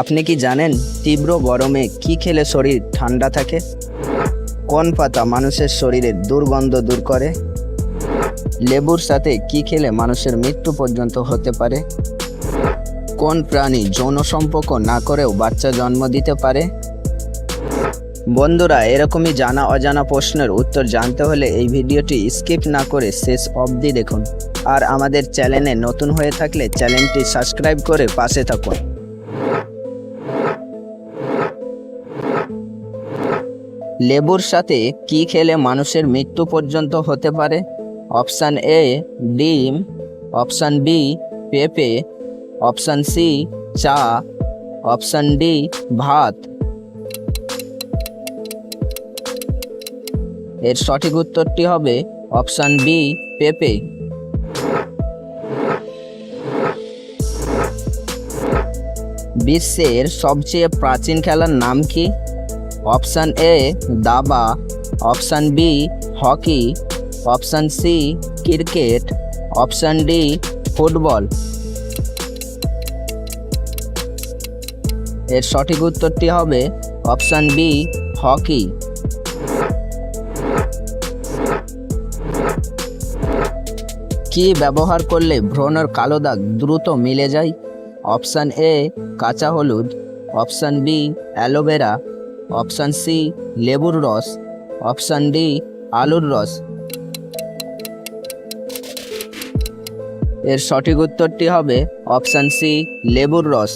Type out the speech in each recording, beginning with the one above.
আপনি কি জানেন তীব্র গরমে কি খেলে শরীর ঠান্ডা থাকে? কোন পাতা মানুষের শরীরে দুর্গন্ধ দূর করে? লেবুর সাথে কি খেলে মানুষের মৃত্যু পর্যন্ত হতে পারে? কোন প্রাণী যৌন সম্পর্ক না করেও বাচ্চা জন্ম দিতে পারে? বন্ধুরা, এরকমই জানা অজানা প্রশ্নের উত্তর জানতে হলে এই ভিডিওটি স্কিপ না করে শেষ অবধি দেখুন। আর আমাদের চ্যানেলে নতুন হয়ে থাকলে চ্যানেলটি সাবস্ক্রাইব করে পাশে থাকুন। লেবুর সাথে কি খেলে মানুষের মৃত্যু পর্যন্ত হতে পারে? অপশান এ, ডিম। অপশান বি, পেঁপে। অপশান সি, চা। অপশান ডি, ভাত। এর সঠিক উত্তরটি হবে অপশান বি, পেঁপে। বিশ্বের সবচেয়ে প্রাচীন খেলার নাম কি? অপশান এ দাবা, option B hockey, option C cricket, option D football. এর সঠিক উত্তরটি হবে অপশান বি হকি। কি ব্যবহার করলে ভ্রণের কালো দাগ দ্রুত মিলে যায়? অপশান এ কাঁচা হলুদ, option B aloe vera option C, লেবুর রস। অপশান ডি, আলুর রস। এর সঠিক উত্তরটি হবে অপশান সি, লেবুর রস।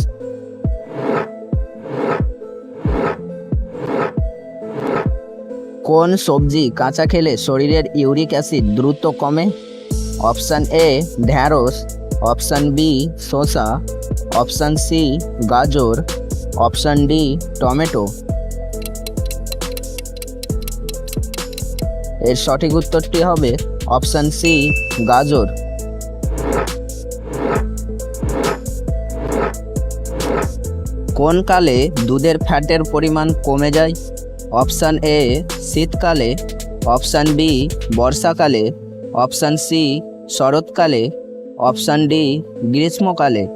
কোন সবজি কাঁচা খেলে শরীরের ইউরিক অ্যাসিড দ্রুত কমে? অপশান এ, ঢ্যাঁড়স। অপশান বি, শসা। অপশান সি, গাজর। Option D, tomato. এর সঠিক উত্তরটি হবে? অপশান সি গাজর। কোন কালে দুধের ফ্যাটের পরিমাণ কমে যায়? অপশান এ শীতকালে। অপশান বি বর্ষাকালে। অপশান সি শরৎকালে। অপশান ডি গ্রীষ্মকালে।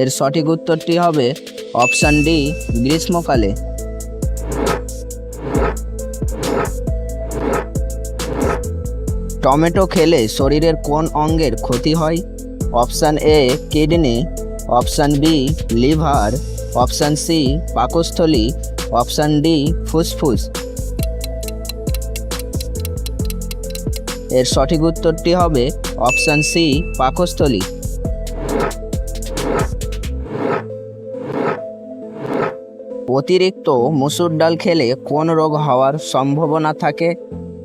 এর সঠিক উত্তরটি হবে? অপশান ডি গ্রীষ্মকালে। টমেটো খেলে শরীরের কোন অঙ্গের ক্ষতি হয়? Option A, kidney, option B, liver, option C, পাকস্থলী, অপশান ডি, ফুসফুস। এর সঠিক উত্তরটি হবে অপশান সি, পাকস্থলী। অতিরিক্ত মুসুর ডাল খেলে কোন রোগ হওয়ার সম্ভাবনা থাকে?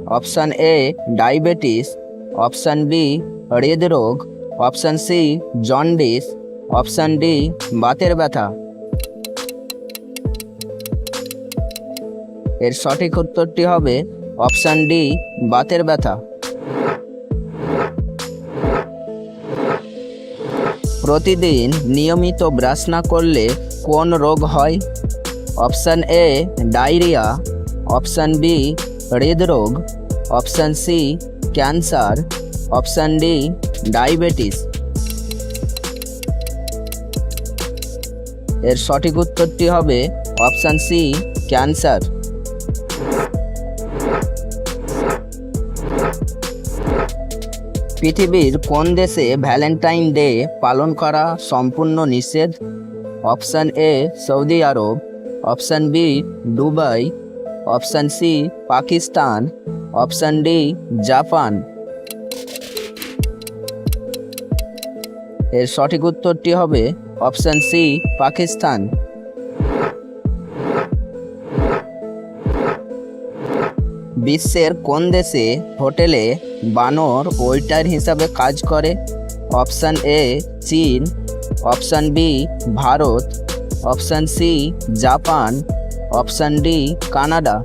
Option A, diabetes, option B, হৃদরোগ, option C, jaundice, option D, বাতের ব্যথা। এর সঠিক উত্তরটি হবে অপশান ডি, বাতের ব্যথা। প্রতিদিন নিয়মিত ব্রাশ না করলে কোন রোগ হয়? Option A, diarrhoea, option B হৃদরোগ option C cancer option D diabetes এর সঠিক উত্তরটি হবে অপশান সি ক্যান্সার পৃথিবীর কোন দেশে ভ্যালেন্টাইন ডে পালন করা সম্পূর্ণ নিষেধ? Option A Saudi Arab. Option B Dubai. Option C, Pakistan. Option D, Japan. এর সঠিক উত্তরটি হবে অপশান সি, পাকিস্তান। বিশ্বের কোন দেশে হোটেলে বানর ওয়েটার হিসাবে কাজ করে? অপশান এ, চীন। Option B, Bharat. Option C, Japan. Option D, Canada.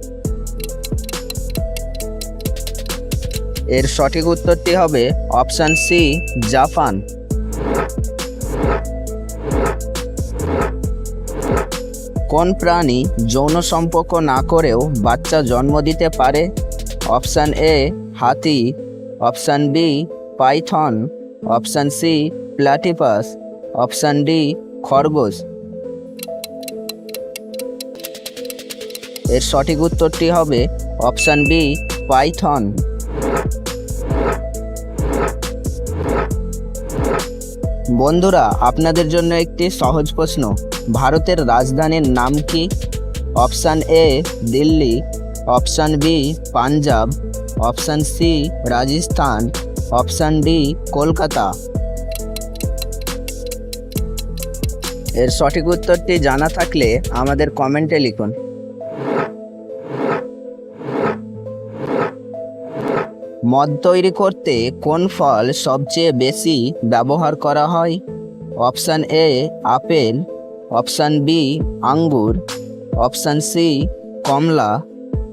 এর সঠিক উত্তরটি হবে অপশান সি, জাপান। কোন প্রাণী যৌন সম্পর্ক না করেও বাচ্চা জন্ম দিতে পারে? অপশান এ, হাতি। Option B, python. Option C, platypus. Option D, খরগোশ। এর সঠিক উত্তরটি হবে অপশান বি, পাইথন। বন্ধুরা, আপনাদের জন্য একটি সহজ প্রশ্ন। ভারতের রাজধানীর নাম কি? Option A, Delhi. Option B, Punjab. Option C, Rajasthan. Option D, Kolkata. এর সঠিক উত্তরটি জানা থাকলে আমাদের কমেন্টে লিখুন। মদ তৈরি করতে কোন ফল সবচেয়ে বেশি ব্যবহার করা হয়? Option A, apple. Option B, আঙ্গুর। অপশান সি, কমলা।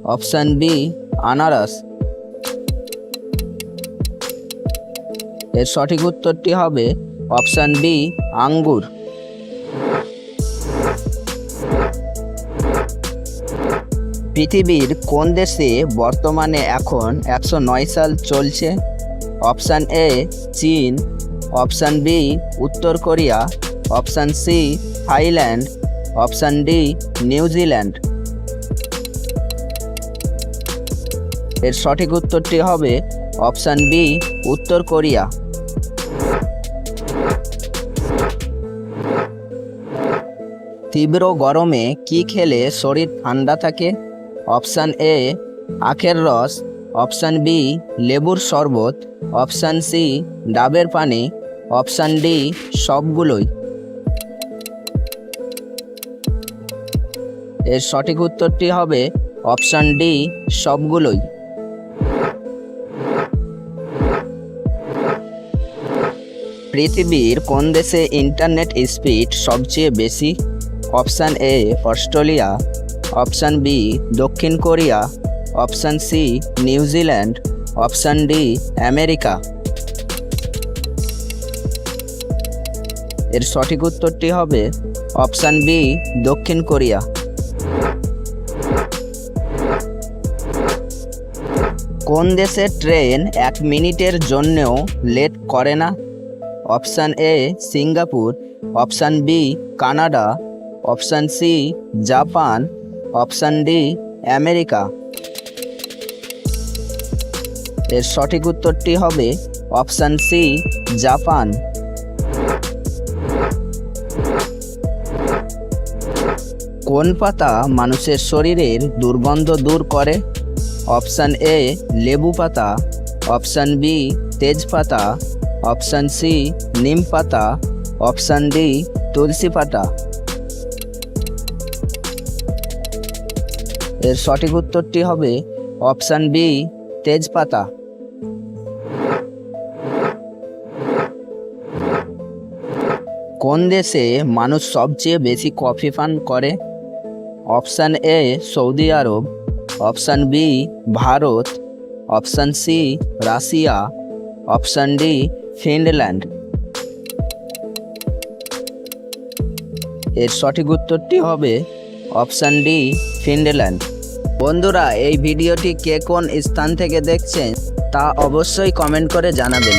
অপশান বি, আনারস। এর সঠিক উত্তরটি হবে অপশান বি, আঙ্গুর। পৃথিবীর কোন দেশে বর্তমানে এখন একশো নয় সাল চলছে? অপশান এ, চীন। অপশান বি, উত্তর Korea. Option C, Thailand. Option D New Zealand এর সঠিক উত্তরটি হবে অপশান বি, উত্তর কোরিয়া। তীব্র গরমে কি খেলে শরীর ঠান্ডা থাকে? অপশান এ, আখের রস, অপশান বি, লেবুর শরবত, অপশান সি, ডাবের পানি, অপশান ডি, সবগুলোই। এর সঠিক উত্তরটি হবে অপশান ডি, সবগুলোই। পৃথিবীর কোন দেশে ইন্টারনেট স্পিড সবচেয়ে বেশি? Option A, Australia option B, দক্ষিণ Korea, option C New Zealand option D, America. এর সঠিক উত্তরটি হবে অপশান বি, দক্ষিণ কোরিয়া। কোন দেশের ট্রেন এক মিনিটের জন্যেও লেট করে না? Option A, Singapore, option B, Canada, option C, Japan option D, America. এর সঠিক উত্তরটি হবে অপশান সি, জাপান। কোন পাতা মানুষের শরীরের দুর্গন্ধ দূর করে? অপশান এ, লেবু পাতা। অপশান বি তেজপাতা অপশান সি, নিম পাতা। অপশান ডি, তুলসী পাতা। এর সঠিক উত্তরটি হবে অপশান বি, তেজপাতা। কোন দেশে মানুষ সবচেয়ে বেশি কফি পান করে? Option A, Saudi Arab. Option B, Bharat. Option C, Russia. Option D, Finland. এর সঠিক উত্তরটি হবে অপশান ডি, ফিনল্যান্ড। বন্ধুরা এই ভিডিওটি কে কোন স্থান থেকে দেখছেন তা অবশ্যই কমেন্ট করে জানাবেন।